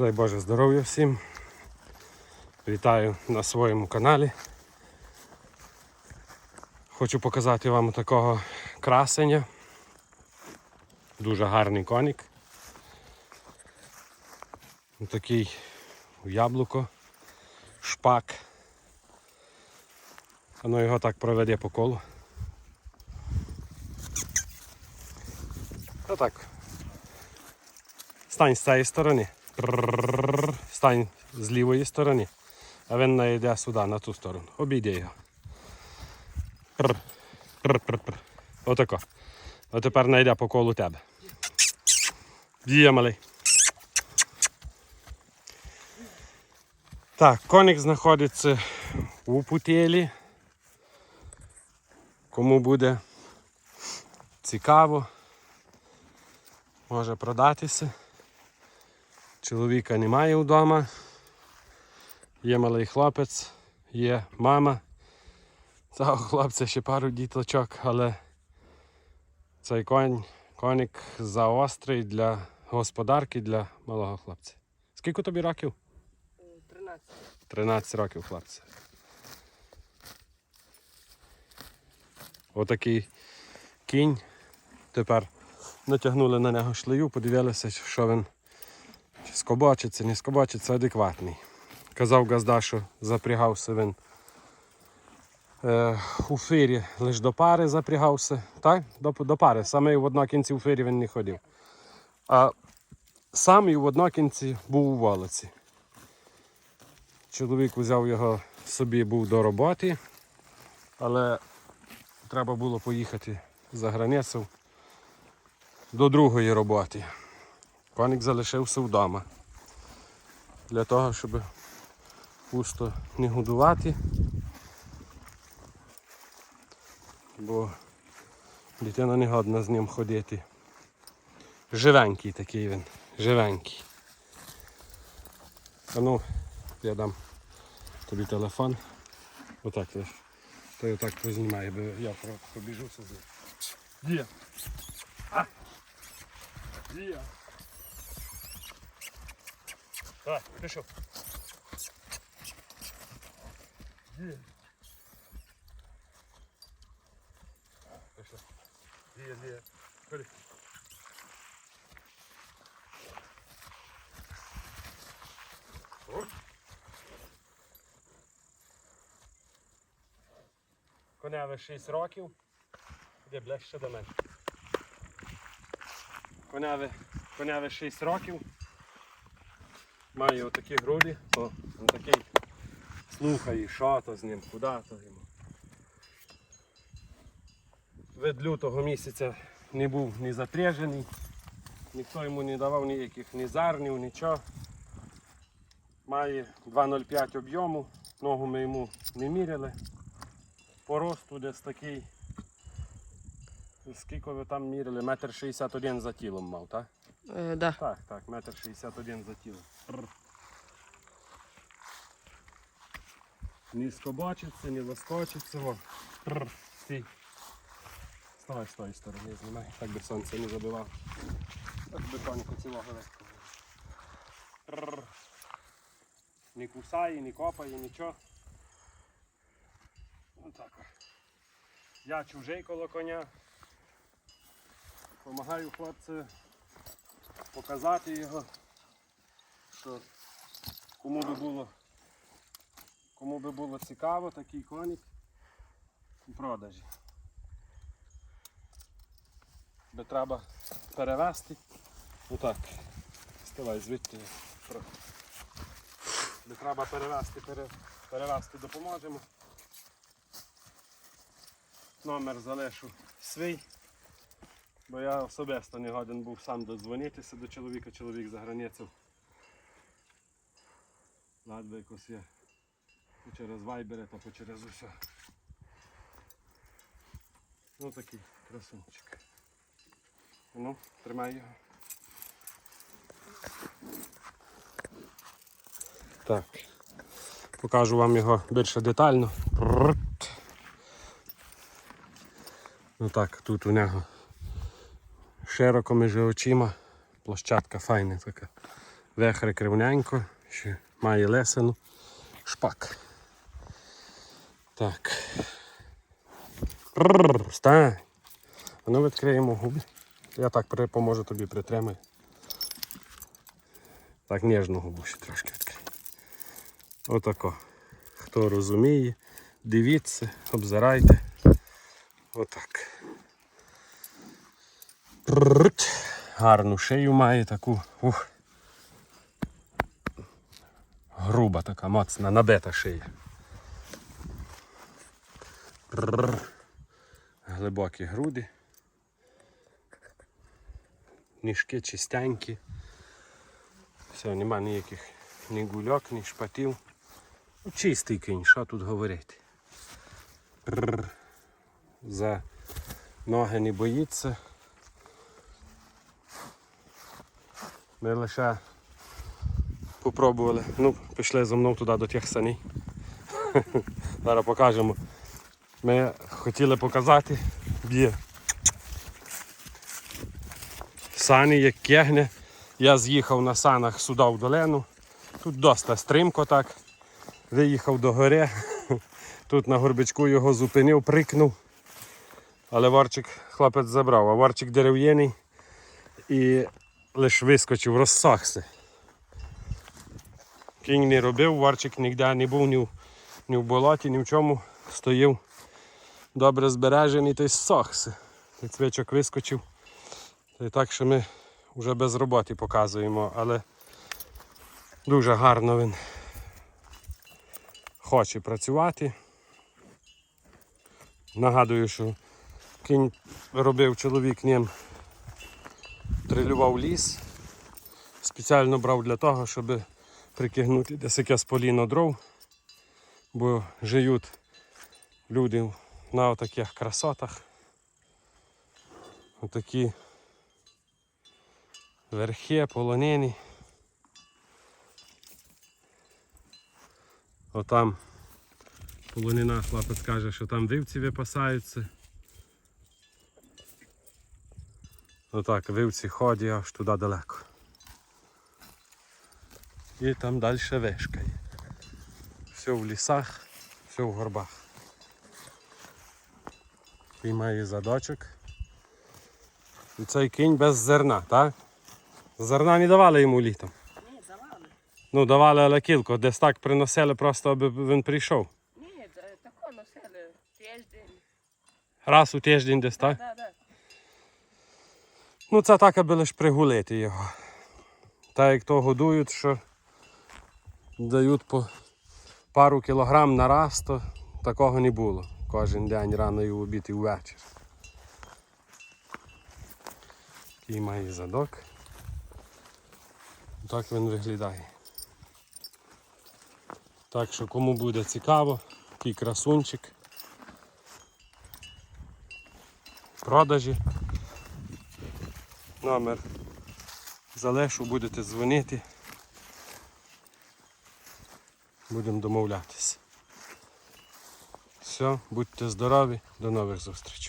Дай Боже здоров'я всім. Вітаю на своєму каналі. Хочу показати вам такого красення. Дуже гарний конік. Такий яблуко, шпак. Воно його так проведе по колу. Та так. Стань з цієї сторони. Стань з лівої сторони. А він не йде сюди, на ту сторону. Обійди його. Отако. А тепер не йде по колу тебе. Діє малий. Так, коник знаходиться у путелі. Кому буде цікаво, може продатися. Чоловіка немає вдома. Є малий хлопець, є мама. Цього хлопця ще пару діточок, але цей конь, коник заострий для господарки, для малого хлопця. Скільки тобі років? 13. 13 років хлопця. Отакий кінь. Тепер натягнули на нього шлею, подивилися, що він чи скобочиться, не скобочиться, адекватний. Казав Газда, що запрягався він е, у фирі лише до пари запрягався. Так? До, до пари. Саме в однокінці у фирі він не ходив. А сам в однокінці був у волоці. Чоловік взяв його собі був до роботи, але треба було поїхати за границю до другої роботи. Коник залишився вдома. Для того, щоб пусто не годувати. Бо дитина не годна з ним ходити. Живенький такий він, живенький. А ну, я дам тобі телефон. Отак лиш. То я так познімаю, бо я з ним. Є. А. Є. Так, пішов. Є. Пішов. Є, є. Ходи. Коневе 6 років. Іде ближче до мене. Коневе, коневе 6 років. Має отакі груди, то він такий слухає, що то з ним, куди то йому. Від лютого місяця не був ні запряжений, ніхто йому не давав ніяких ні зарнів, нічого. Має 2,05 об'єму, ногу ми йому не міряли. По росту десь такий. Скільки ви там міряли? Метр 61 за тілом мав, так? Е, да. Так, так, метр 61 за тілом. Прр. Не скобочиться, не лоскочиться. Во. Прр. Стій. Вставай з тої сторони, знімай, так би сонце не забивав. Так би тонько цілого легко. Не кусає, не копає, нічого. Отак. Я чужий коло коня. Помагаю хлопцю показати його, що кому би було, кому би було цікаво такий коник у продажі. Би треба перевезти. Отак. Ставай звідти. трохи. Би треба перевезти, пере, перевезти допоможемо. Номер залишу свій. Бо я особисто не годен був сам додзвонитися до чоловіка, чоловік за границю. Ладно, якось є. То через вайбери, то по через усе. Ну такий красунчик. Ну, тримай його. Так. Покажу вам його більше детально. Ну так, тут у нього широко між очима. Площадка файна така. Вехри кривненько, ще має лесену. Шпак. Так. Встань. Ну відкриємо губи. Я так поможу тобі притримаю. Так ніжну губу ще трошки відкрию. Отако. Хто розуміє, дивіться, обзирайте. Отак. Гарну шию має таку. Ух. Груба така, моцна, набита шия. Глибокі груди. Ніжки чистенькі. Все, нема ніяких ні гульок, ні шпатів. Чистий кінь, що тут говорити. За ноги не боїться. Ми лише попробували. Ну, пішли зо мною туди до тих саней. Зараз покажемо. Ми хотіли показати, б'є. Сані як кегне. Я з'їхав на санах сюди в долину. Тут доста стрімко так. Виїхав до гори. Тут на горбичку його зупинив, прикнув. Але варчик хлопець забрав, а варчик дерев'яний і лише вискочив, розсохся. Кінь не робив, варчик ніде не був ні в, ні в болоті, ні в чому. Стояв добре збережений та й. І цвичок вискочив. Та так, що ми вже без роботи показуємо, але дуже гарно він хоче працювати. Нагадую, що кінь робив чоловік ним, трилював ліс. Спеціально брав для того, щоб прикигнути десь якесь поліно дров, бо живуть люди на таких красотах. Отакі верхи, полонини. Отам полонина, хлопець каже, що там вивці випасаються. Отак, вивці ходять аж туди далеко. І там далі вишка є. Все в лісах, все в горбах. І має задочок. І цей кінь без зерна, так? Зерна не давали йому літом. Ні, завали. Ну, давали але кілько, десь так приносили просто, аби він прийшов. Ні, це тако носили тиждень. Раз у тиждень десь, так? Да, да. Ну, це так, аби лише пригулити його. Так як то годують, що дають по пару кілограм на раз, то такого не було. Кожен день рано і в обід і ввечір. Такий має задок. Так він виглядає. Так що кому буде цікаво, такий красунчик. Продажі. Номер залишу, будете дзвонити. Будемо домовлятися. Все, будьте здорові, до нових зустрічей.